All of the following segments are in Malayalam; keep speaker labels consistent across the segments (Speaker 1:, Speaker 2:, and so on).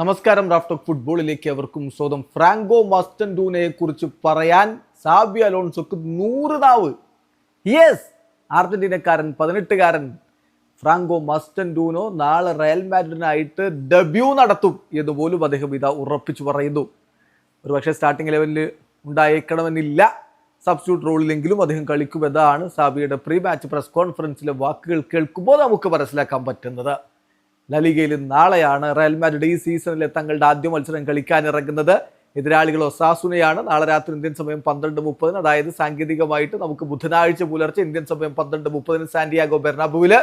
Speaker 1: നമസ്കാരം റാഫ്റ്റോക്ക് ഫുട്ബോളിലേക്ക് അവർക്കും സ്വന്തം ഫ്രാങ്കോ മസ്റ്റൻഡൂനെ കുറിച്ച് പറയാൻ സാബി അലോൺസോക്ക് നൂറ് നാവ്. യെസ് അർജന്റീനക്കാരൻ പതിനെട്ടുകാരൻ. ഫ്രാങ്കോ മസ്റ്റൻഡൂനോ നാളെ റയൽ മാഡ്രിഡിനായിട്ട് ഡെബ്യൂ നടത്തും എന്ന് പോലും അദ്ദേഹം ഇതാ ഉറപ്പിച്ചു പറയുന്നു. ഒരു പക്ഷേ സ്റ്റാർട്ടിംഗ് ലെവലിൽ ഉണ്ടായേക്കണമെന്നില്ല. സബ്സ്റ്റിറ്റ്യൂട്ട് റോളിലെങ്കിലും അദ്ദേഹം കളിക്കുമെന്നാണ് സാബിയുടെ പ്രീ മാച്ച് പ്രസ് കോൺഫറൻസിലെ വാക്കുകൾ കേൾക്കുമ്പോൾ നമുക്ക് മനസ്സിലാക്കാൻ പറ്റുന്നത്. ലലിഗയിൽ നാളെയാണ് റയൽ മാഡ്രിഡ് ഈ സീസണിലെ തങ്ങളുടെ ആദ്യ മത്സരം കളിക്കാനിറങ്ങുന്നത് എതിരാളികൾ ഒസാസുനയാണ്. നാളെ രാത്രി ഇന്ത്യൻ സമയം പന്ത്രണ്ട് മുപ്പതിന്. അതായത് സാങ്കേതികമായിട്ട് നമുക്ക് ബുധനാഴ്ച പുലർച്ചെ ഇന്ത്യൻ സമയം പന്ത്രണ്ട് മുപ്പതിന് സാന്റിയാഗോ ബെർണാബുവിൽ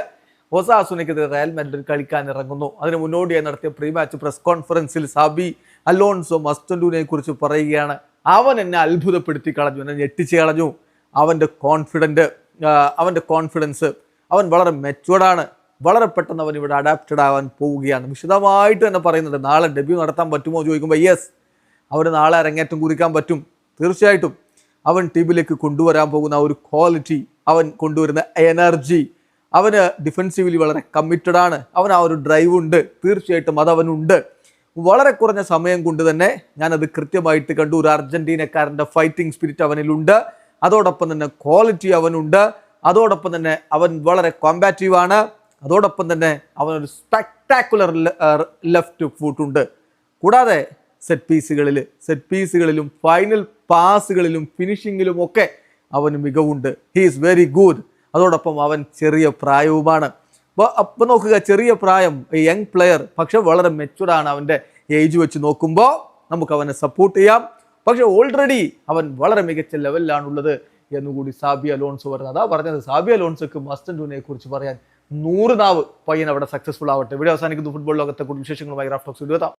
Speaker 1: ഒസാസുനയ്ക്കെതിരെ റയൽ മാഡ്രിഡ് കളിക്കാൻ ഇറങ്ങുന്നു. അതിന് മുന്നോടിയായി നടത്തിയ പ്രീ മാച്ച് പ്രസ് കോൺഫറൻസിൽ സാബി അലോൺസോ മസ്റ്റൻഡൂനെ കുറിച്ച് പറയുകയാണ്. അവൻ എന്നെ അത്ഭുതപ്പെടുത്തി കളഞ്ഞു. എന്നെ ഞെട്ടിച്ച് കളഞ്ഞു. അവന്റെ കോൺഫിഡന്റ് അവന്റെ കോൺഫിഡൻസ് അവൻ വളരെ മെച്ചുവർഡാണ് വളരെ പെട്ടെന്ന് അവൻ ഇവിടെ അഡാപ്റ്റഡ് ആവാൻ പോവുകയാണ്. വിശദമായിട്ട് തന്നെ പറയുന്നുണ്ട് നാളെ ഡെബ്യൂ നടത്താൻ പറ്റുമോ? ചോദിക്കുമ്പോൾ യെസ് അവന് നാളെ അരങ്ങേറ്റം കുറിക്കാൻ പറ്റും. തീർച്ചയായിട്ടും അവൻ ടീമിലേക്ക് കൊണ്ടുവരാൻ പോകുന്ന ഒരു ക്വാളിറ്റി അവൻ കൊണ്ടുവരുന്ന എനർജി അവന് ഡിഫെൻസീവ്ലി വളരെ കമ്മിറ്റഡ് ആണ്. അവൻ ആ ഒരു ഡ്രൈവ് ഉണ്ട്. തീർച്ചയായിട്ടും അത് അവനുണ്ട്. വളരെ കുറഞ്ഞ സമയം കൊണ്ട് തന്നെ ഞാനത് കൃത്യമായിട്ട് കണ്ടു. ഒരു അർജന്റീനക്കാരന്റെ ഫൈറ്റിംഗ് സ്പിരിറ്റ് അവനിലുണ്ട്. അതോടൊപ്പം തന്നെ ക്വാളിറ്റി അവനുണ്ട്. അതോടൊപ്പം തന്നെ അവൻ വളരെ കോമ്പാറ്റീവ് ആണ്. അതോടൊപ്പം തന്നെ അവനൊരു സ്പെക്ടാക്കുലർ ലെഫ്റ്റ് ഫുട്ടുണ്ട് കൂടാതെ സെറ്റ് പീസുകളിൽ സെറ്റ് പീസുകളിലും ഫൈനൽ പാസുകളിലും ഫിനിഷിങ്ങിലും ഒക്കെ അവന് മികവുണ്ട്. ഹീ ഈസ് വെരി ഗുഡ് അതോടൊപ്പം അവൻ ചെറിയ പ്രായവുമാണ്. അപ്പോൾ അപ്പം നോക്കുക ചെറിയ പ്രായം യങ് പ്ലെയർ പക്ഷെ വളരെ മെച്ചുറാണ് അവന്റെ ഏജ് വെച്ച് നോക്കുമ്പോൾ നമുക്ക് അവനെ സപ്പോർട്ട് ചെയ്യാം. പക്ഷെ ഓൾറെഡി അവൻ വളരെ മികച്ച ലെവലിലാണുള്ളത് എന്നുകൂടി സാബി അലോൺസോ പറഞ്ഞത്. അതാ പറഞ്ഞത് സാബി അലോൺസോക്ക് മസ്റ്റൻഡൂനെ കുറിച്ച് പറയാൻ നൂറ് നാവ് പയ്യൻ അവിടെ സക്സസ്ഫുൾ ആവട്ടെ. ഇവിടെ അവസാനിക്കുന്നു. ഫുട്ബോൾ ലോകത്തെ കൂടുതൽ വിശേഷങ്ങളുമായി റാഫ്റ്റോക്സ് എത്താം